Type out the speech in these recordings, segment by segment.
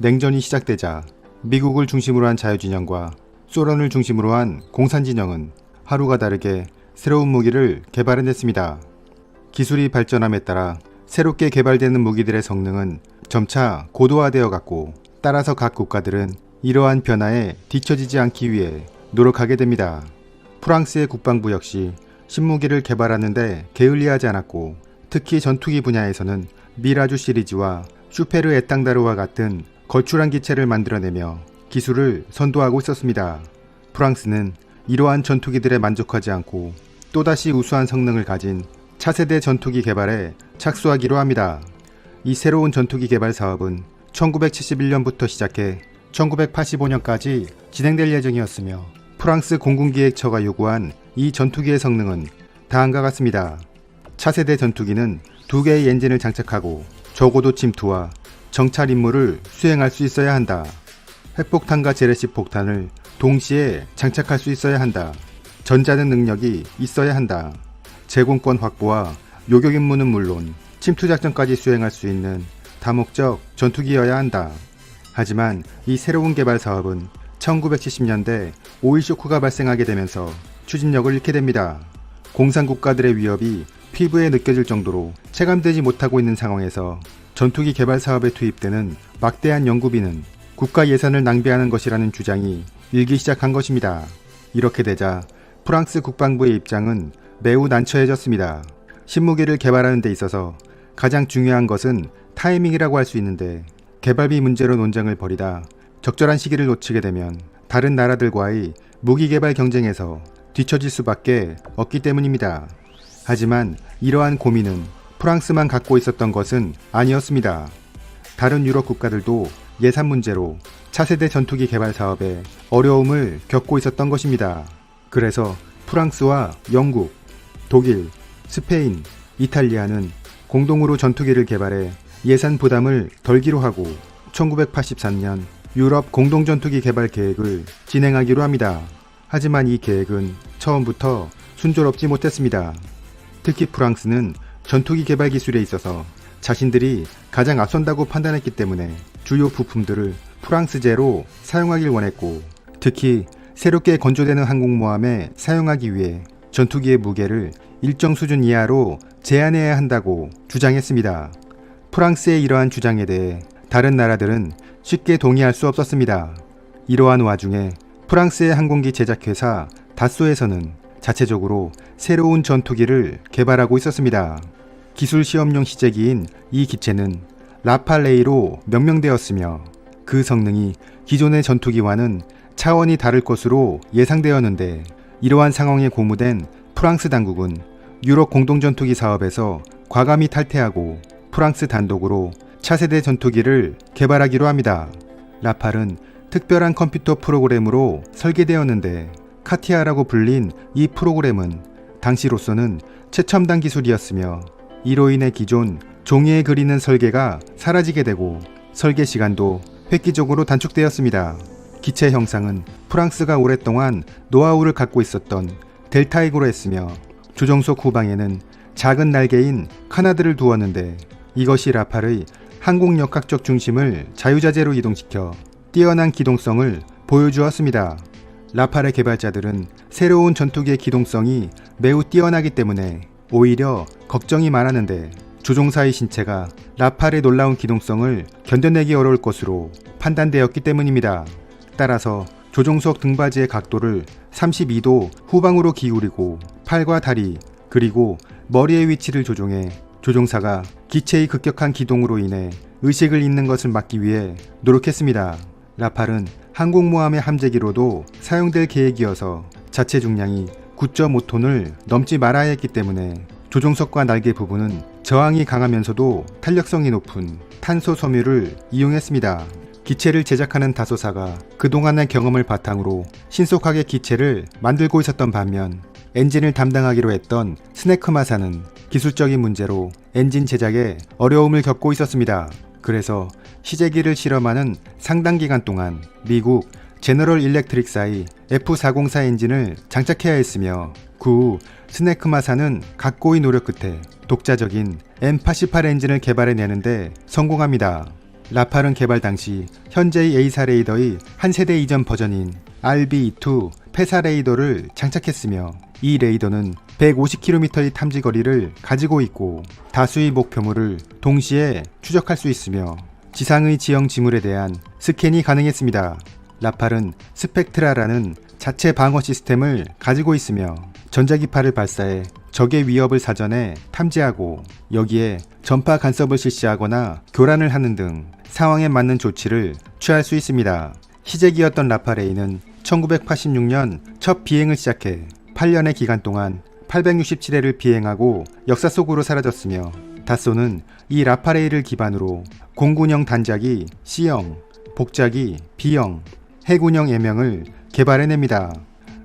냉전이 시작되자 미국을 중심으로 한 자유진영과 소련을 중심으로 한 공산진영은 하루가 다르게 새로운 무기를 개발해냈습니다. 기술이 발전함에 따라 새롭게 개발되는 무기들의 성능은 점차 고도화되어 갔고 따라서 각 국가들은 이러한 변화에 뒤처지지 않기 위해 노력하게 됩니다. 프랑스의 국방부 역시 신무기를 개발하는데 게을리하지 않았고 특히 전투기 분야에서는 미라주 시리즈와 슈페르 에땅다르와 같은 걸출한 기체를 만들어내며 기술을 선도하고 있었습니다. 프랑스는 이러한 전투기들에 만족하지 않고 또다시 우수한 성능을 가진 차세대 전투기 개발에 착수하기로 합니다. 이 새로운 전투기 개발 사업은 1971년부터 시작해 1985년까지 진행될 예정이었으며 프랑스 공군기획처가 요구한 이 전투기의 성능은 다음과 같습니다. 차세대 전투기는 두 개의 엔진을 장착하고 저고도 침투와 정찰 임무를 수행할 수 있어야 한다. 핵폭탄과 재래식 폭탄을 동시에 장착할 수 있어야 한다. 전자는 능력이 있어야 한다. 제공권 확보와 요격 임무는 물론 침투 작전까지 수행할 수 있는 다목적 전투기여야 한다. 하지만 이 새로운 개발 사업은 1970년대 오일 쇼크가 발생하게 되면서 추진력을 잃게 됩니다. 공산 국가들의 위협이 피부에 느껴질 정도로 체감되지 못하고 있는 상황에서 전투기 개발 사업에 투입되는 막대한 연구비는 국가 예산을 낭비하는 것이라는 주장이 일기 시작한 것입니다. 이렇게 되자 프랑스 국방부의 입장은 매우 난처해졌습니다. 신무기를 개발하는 데 있어서 가장 중요한 것은 타이밍이라고 할 수 있는데 개발비 문제로 논쟁을 벌이다 적절한 시기를 놓치게 되면 다른 나라들과의 무기 개발 경쟁에서 뒤처질 수밖에 없기 때문입니다. 하지만 이러한 고민은 프랑스만 갖고 있었던 것은 아니었습니다. 다른 유럽 국가들도 예산 문제로 차세대 전투기 개발 사업에 어려움을 겪고 있었던 것입니다. 그래서 프랑스와 영국, 독일, 스페인, 이탈리아는 공동으로 전투기를 개발해 예산 부담을 덜기로 하고 1983년 유럽 공동전투기 개발 계획을 진행하기로 합니다. 하지만 이 계획은 처음부터 순조롭지 못했습니다. 특히 프랑스는 전투기 개발 기술에 있어서 자신들이 가장 앞선다고 판단했기 때문에 주요 부품들을 프랑스제로 사용하길 원했고 특히 새롭게 건조되는 항공모함에 사용하기 위해 전투기의 무게를 일정 수준 이하로 제한해야 한다고 주장했습니다. 프랑스의 이러한 주장에 대해 다른 나라들은 쉽게 동의할 수 없었습니다. 이러한 와중에 프랑스의 항공기 제작회사 다쏘에서는 자체적으로 새로운 전투기를 개발하고 있었습니다. 기술 시험용 시제기인 이 기체는 라팔레이로 명명되었으며 그 성능이 기존의 전투기와는 차원이 다를 것으로 예상되었는데 이러한 상황에 고무된 프랑스 당국은 유럽 공동전투기 사업에서 과감히 탈퇴하고 프랑스 단독으로 차세대 전투기를 개발하기로 합니다. 라팔은 특별한 컴퓨터 프로그램으로 설계되었는데 카티아라고 불린 이 프로그램은 당시로서는 최첨단 기술이었으며 이로 인해 기존 종이에 그리는 설계가 사라지게 되고 설계 시간도 획기적으로 단축되었습니다. 기체 형상은 프랑스가 오랫동안 노하우를 갖고 있었던 델타이고로 했으며 조종석 후방에는 작은 날개인 카나드를 두었는데 이것이 라팔의 항공 역학적 중심을 자유자재로 이동시켜 뛰어난 기동성을 보여주었습니다. 라팔의 개발자들은 새로운 전투기의 기동성이 매우 뛰어나기 때문에 오히려 걱정이 많았는데 조종사의 신체가 라팔의 놀라운 기동성을 견뎌내기 어려울 것으로 판단되었기 때문입니다. 따라서 조종석 등받이의 각도를 32도 후방으로 기울이고 팔과 다리 그리고 머리의 위치를 조종해 조종사가 기체의 급격한 기동으로 인해 의식을 잃는 것을 막기 위해 노력했습니다. 라팔은 항공모함의 함재기로도 사용될 계획이어서 자체 중량이 9.5톤을 넘지 말아야 했기 때문에 조종석과 날개 부분은 저항이 강하면서도 탄력성이 높은 탄소 섬유를 이용했습니다. 기체를 제작하는 다소사가 그동안의 경험을 바탕으로 신속하게 기체를 만들고 있었던 반면 엔진을 담당하기로 했던 스네크마사는 기술적인 문제로 엔진 제작에 어려움을 겪고 있었습니다. 그래서 시제기를 실험하는 상당 기간 동안 미국 제너럴 일렉트릭사의 F404 엔진을 장착해야 했으며 그 후 스네크마사는 각고의 노력 끝에 독자적인 M88 엔진을 개발해내는데 성공합니다. 라팔은 개발 당시 현재의 에이사 레이더의 한 세대 이전 버전인 RB2 페사 레이더를 장착했으며 이 레이더는 150km의 탐지 거리를 가지고 있고 다수의 목표물을 동시에 추적할 수 있으며 지상의 지형 지물에 대한 스캔이 가능했습니다. 라팔은 스펙트라라는 자체 방어 시스템을 가지고 있으며 전자기파를 발사해 적의 위협을 사전에 탐지하고 여기에 전파 간섭을 실시하거나 교란을 하는 등 상황에 맞는 조치를 취할 수 있습니다. 희재기였던 라파레이는 1986년 첫 비행을 시작해 8년의 기간 동안 867회를 비행하고 역사 속으로 사라졌으며 다소는 이 라파레이를 기반으로 공군형 단자기 C형, 복자기 B형, 해군형 M형을 개발해냅니다.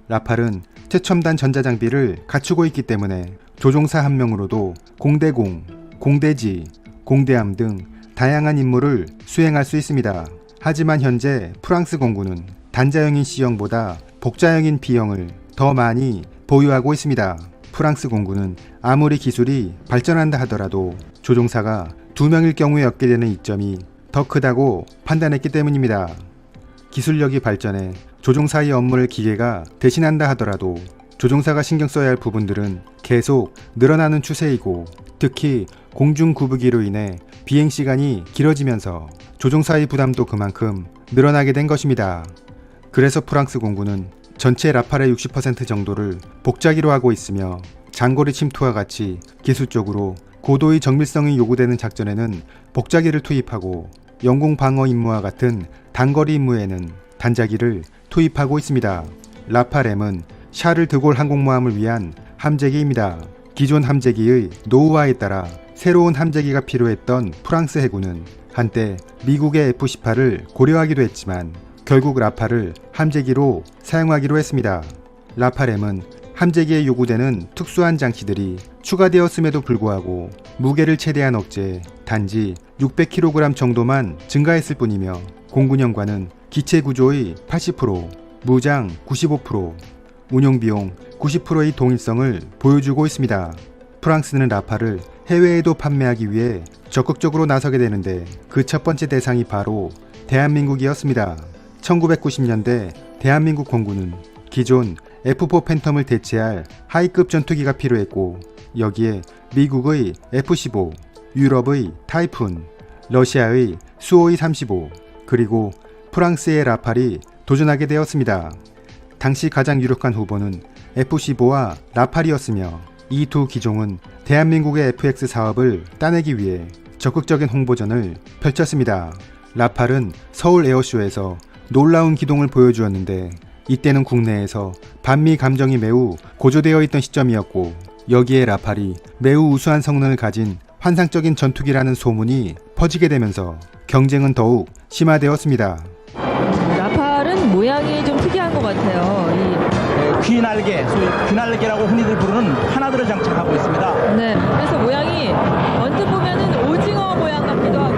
라팔은 최첨단 전자장비를 갖추고 있기 때문에 조종사 한 명으로도 공대공, 공대지, 공대함 등 다양한 임무를 수행할 수 있습니다. 하지만 현재 프랑스 공군은 단자형인 C형보다 복자형인 B형을 더 많이 보유하고 있습니다. 프랑스 공군은 아무리 기술이 발전한다 하더라도 조종사가 두 명일 경우에 얻게 되는 이점이 더 크다고 판단했기 때문입니다. 기술력이 발전해 조종사의 업무를 기계가 대신한다 하더라도 조종사가 신경 써야 할 부분들은 계속 늘어나는 추세이고 특히 공중 구부기로 인해 비행 시간이 길어지면서 조종사의 부담도 그만큼 늘어나게 된 것입니다. 그래서 프랑스 공군은 전체 라팔의 60% 정도를 복자기로 하고 있으며 장거리 침투와 같이 기술적으로 고도의 정밀성이 요구되는 작전에는 복자기를 투입하고 영공 방어 임무와 같은 단거리 임무에는 단자기를 투입하고 있습니다. 라팔엠은 샤를 드골 항공모함을 위한 함재기입니다. 기존 함재기의 노후화에 따라 새로운 함재기가 필요했던 프랑스 해군은 한때 미국의 F-18을 고려하기도 했지만 결국 라팔을 함재기로 사용하기로 했습니다. 라팔엠은 함재기에 요구되는 특수한 장치들이 추가되었음에도 불구하고 무게를 최대한 억제해 단지 600kg 정도만 증가했을 뿐이며 공군형과는 기체 구조의 80%, 무장 95%, 운용 비용 90%의 동일성을 보여주고 있습니다. 프랑스는 라팔을 해외에도 판매하기 위해 적극적으로 나서게 되는데 그 첫 번째 대상이 바로 대한민국이었습니다. 1990년대 대한민국 공군은 기존 F4 팬텀을 대체할 하이급 전투기가 필요했고 여기에 미국의 F-15, 유럽의 타이푼, 러시아의 수호이 35, 그리고 프랑스의 라팔이 도전하게 되었습니다. 당시 가장 유력한 후보는 F-15와 라팔이었으며 이 두 기종은 대한민국의 FX 사업을 따내기 위해 적극적인 홍보전을 펼쳤습니다. 라팔은 서울 에어쇼에서 놀라운 기동을 보여주었는데 이때는 국내에서 반미 감정이 매우 고조되어 있던 시점이었고 여기에 라팔이 매우 우수한 성능을 가진 환상적인 전투기라는 소문이 퍼지게 되면서 경쟁은 더욱 심화되었습니다. 라팔은 모양이 좀 특이한 것 같아요. 귀날개, 소위 귀날개라고 흔히들 부르는 하나들을 장착하고 있습니다. 이, 네, 그래서 모양이 언뜻 보면은 오징어 모양 같기도 하고.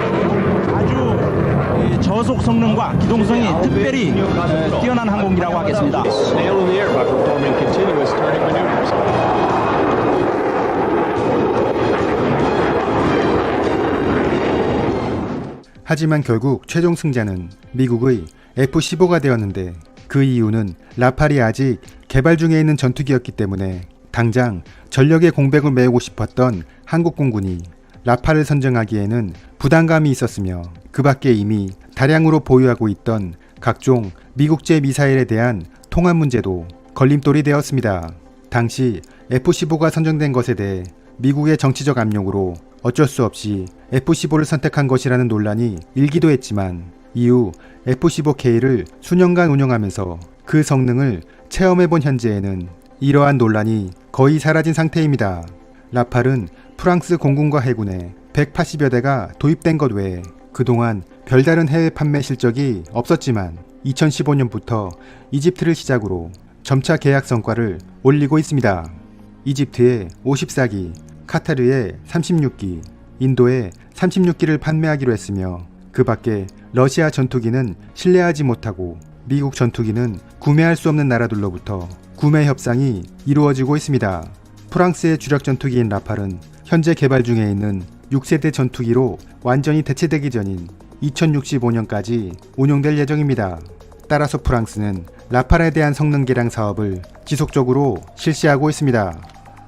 아주 이 저속 성능과 기동성이 특별히 에, 뛰어난 항공기라고 하겠습니다. 하지만 결국 최종 승자는 미국의 F-15가 되었는데 그 이유는 라팔이 아직 개발 중에 있는 전투기였기 때문에 당장 전력의 공백을 메우고 싶었던 한국 공군이 라팔을 선정하기에는 부담감이 있었으며 그 밖에 이미 다량으로 보유하고 있던 각종 미국제 미사일에 대한 통합 문제도 걸림돌이 되었습니다. 당시 F-15가 선정된 것에 대해 미국의 정치적 압력으로 어쩔 수 없이 F-15를 선택한 것이라는 논란이 일기도 했지만 이후 F-15K를 수년간 운영하면서 그 성능을 체험해본 현재에는 이러한 논란이 거의 사라진 상태입니다. 라팔은 프랑스 공군과 해군에 180여 대가 도입된 것 외에 그동안 별다른 해외 판매 실적이 없었지만 2015년부터 이집트를 시작으로 점차 계약 성과를 올리고 있습니다. 이집트에 54기, 카타르에 36기, 인도에 36기를 판매하기로 했으며 그 밖에 러시아 전투기는 신뢰하지 못하고 미국 전투기는 구매할 수 없는 나라들로부터 구매 협상이 이루어지고 있습니다. 프랑스의 주력 전투기인 라팔은 현재 개발 중에 있는 6세대 전투기로 완전히 대체되기 전인 2065년까지 운용될 예정입니다. 따라서 프랑스는 라팔에 대한 성능 개량 사업을 지속적으로 실시하고 있습니다.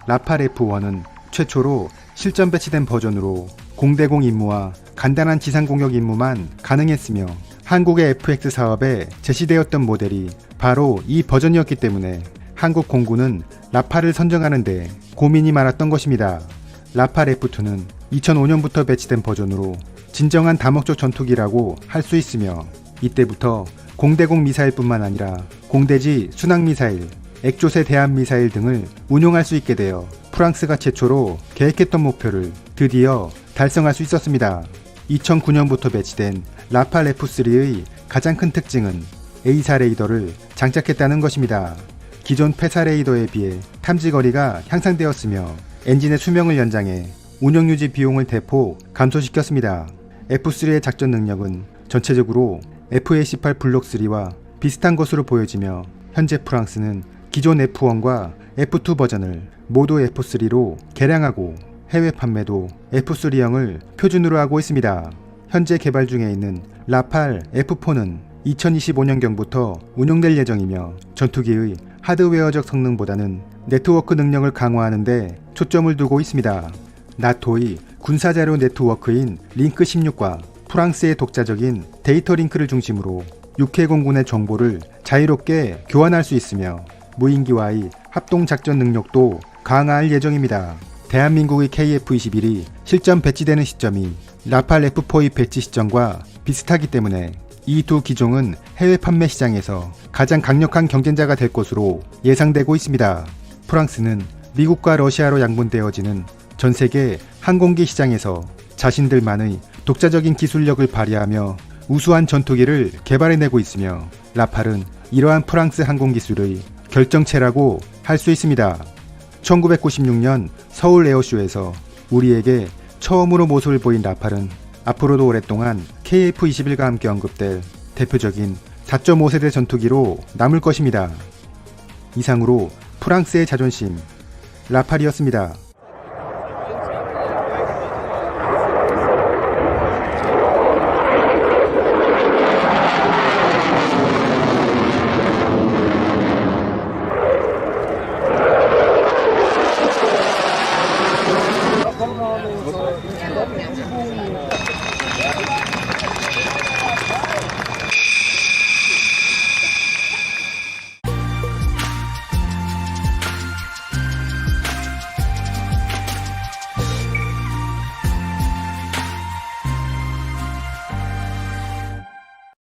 라팔 F1은 최초로 실전 배치된 버전으로 공대공 임무와 간단한 지상 공격 임무만 가능했으며 한국의 FX 사업에 제시되었던 모델이 바로 이 버전이었기 때문에 한국 공군은 라팔을 선정하는데 고민이 많았던 것입니다. 라팔 F2는 2005년부터 배치된 버전으로 진정한 다목적 전투기라고 할 수 있으며 이때부터 공대공 미사일뿐만 아니라 공대지 순항 미사일, 액조세 대함 미사일 등을 운용할 수 있게 되어 프랑스가 최초로 계획했던 목표를 드디어 달성할 수 있었습니다. 2009년부터 배치된 라팔 F3의 가장 큰 특징은 A사 레이더를 장착했다는 것입니다. 기존 페사 레이더에 비해 탐지 거리가 향상되었으며 엔진의 수명을 연장해 운영 유지 비용을 대폭 감소시켰습니다. F3의 작전 능력은 전체적으로 FA18 블록 3와 비슷한 것으로 보여지며 현재 프랑스는 기존 F1과 F2 버전을 모두 F3로 개량하고 해외 판매도 F3형을 표준으로 하고 있습니다. 현재 개발 중에 있는 라팔 F4는 2025년경부터 운용될 예정이며 전투기의 하드웨어적 성능보다는 네트워크 능력을 강화하는데 초점을 두고 있습니다. 나토의 군사자료 네트워크인 링크 16과 프랑스의 독자적인 데이터 링크를 중심으로 육해 공군의 정보를 자유롭게 교환할 수 있으며 무인기와의 합동 작전 능력도 강화할 예정입니다. 대한민국의 KF-21이 실전 배치되는 시점이 라팔 F4의 배치 시점과 비슷하기 때문에 이 두 기종은 해외 판매 시장에서 가장 강력한 경쟁자가 될 것으로 예상되고 있습니다. 프랑스는 미국과 러시아로 양분되어지는 전 세계 항공기 시장에서 자신들만의 독자적인 기술력을 발휘하며 우수한 전투기를 개발해내고 있으며 라팔은 이러한 프랑스 항공 기술의 결정체라고 할 수 있습니다. 1996년 서울 에어쇼에서 우리에게 처음으로 모습을 보인 라팔은 앞으로도 오랫동안 KF-21과 함께 언급될 대표적인 4.5세대 전투기로 남을 것입니다. 이상으로 프랑스의 자존심 라팔이었습니다.